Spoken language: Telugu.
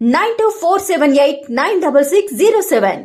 Nine two four seven eight nine double six zero seven